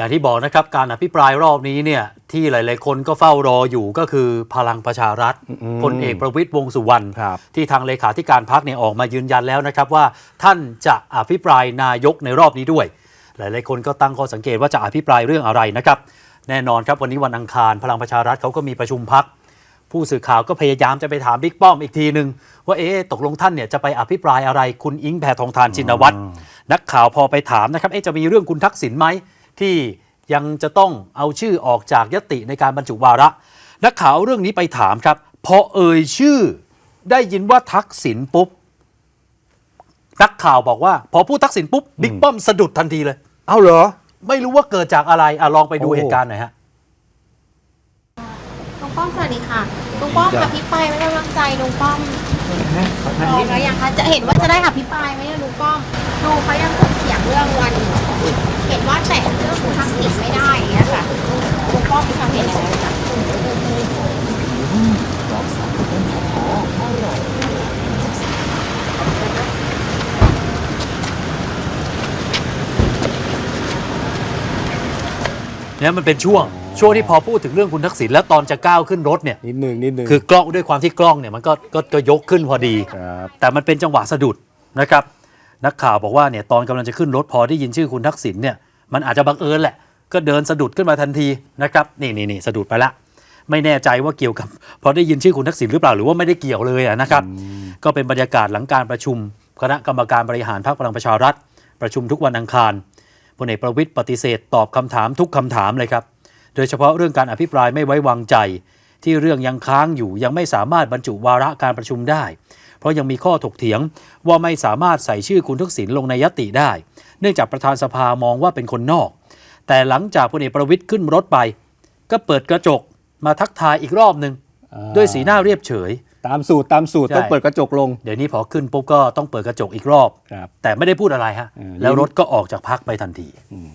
อย่างที่บอกนะครับการอภิปรายรอบนี้เนี่ยที่หลาย ๆ คนก็เฝ้ารออยู่ก็คือพลังประชารัฐอืมพลเอกประวิตยวงษ์สุวรรณครับที่ทางเลขาธิการพักเนี่ยออกมายืนยันแล้วนะครับว่าท่านจะอภิปรายนายกในรอบนี้ด้วย หลาย ๆ คนก็ตั้งข้อสังเกตว่าจะอภิปรายเรื่องอะไรนะครับ แน่นอนครับวันนี้วันอังคาร พลังประชารัฐเขาก็มีประชุมพักผู้สื่อข่าวก็พยายามจะไปถามบิ๊กป้อมอีกทีหนึ่งว่าเอ๊ะตกลงท่านเนี่ยจะไปอภิปรายอะไรคุณอิงแพทองทานชินวัตรนักข่าวพอไปถามนะครับเอ๊ะจะมีเรื่องคุณทักษิณไหม ที่ยังจะต้องเอาชื่อออกจากยติในการบรรจุวาระ นักข่าวเอาเรื่องนี้ไปถามครับ พอเอ่ยชื่อได้ยินว่าทักษิณปุ๊บ นักข่าวบอกว่า พอพูดทักษิณปุ๊บบิ๊กป้อมสะดุดทันทีเลย เอ้าเหรอ ไม่รู้ว่าเกิดจากอะไรอะลองไปดูโอ้เหตุการณ์หน่อยฮะลุงป้อมสวัสดีค่ะลุงป้อมอภิปรายไม่ไว้วางใจลุงป้อมพร้อมแล้วยังคะจะเห็นว่าจะได้อภิปรายไหมเนี่ยลุงป้อมดูเขายังถกเถียงเรื่องวัน เห็นว่าแต งป้อมมีความเห็นยังไงคะเนี่ยมันเป็นช่วงช่วงที่พอพูดถึงเรื่องคุณทักษิณแล้วตอนจะก้าวขึ้นรถเนี่ยนิดหนึ่งนิดหนึ่งคือกล้องด้วยความที่กล้องเนี่ยมันก็ก็ก็ยกขึ้นพอดี ครับแต่มันเป็นจังหวะสะดุดนะครับ นักข่าวบอกว่าเนี่ยตอนกำลังจะขึ้นรถพอได้ยินชื่อคุณทักษิณเนี่ยมันอาจจะบังเอิญแหละ ก็เดินสะดุดขึ้นมาทันทีนะครับนี่นี่นี่สะดุดไปละ ไม่แน่ใจว่าเกี่ยวกับพอได้ยินชื่อคุณทักษิณหรือเปล่าหรือว่าไม่ได้เกี่ยวเลยอะนะครับ ก็เป็นบรรยากาศหลังการประชุม คณะกรรมการบริหารพรรคพลังประชารัฐ ประชุมทุกวันอังคารพลเอกประวิตยปฏิเสธตอบคำถามทุกคำถามเลยครับ โดยเฉพาะเรื่องการอภิปรายไม่ไว้วางใจ ที่เรื่องยังค้างอยู่ยังไม่สามารถบรรจุวาระการประชุมได้ เพราะยังมีข้อถกเถียงว่าไม่สามารถใส่ชื่อคุณทักษิณลงในยติได้ เนื่องจากประธานสภามองว่าเป็นคนนอก แต่หลังจากพลเอกประวิตยขึ้นรถไป ก็เปิดกระจกมาทักทายอีกรอบหนึ่งอ่าด้วยสีหน้าเรียบเฉย ตามสูตรตามสูตรใช่ ต้องเปิดกระจกลงเดี๋ยวนี้พอขึ้นปุ๊บก็ต้องเปิดกระจกอีกรอบ ครับ แต่ไม่ได้พูดอะไรฮะอืมแล้วรถก็ออกจากพักไปทันที อืม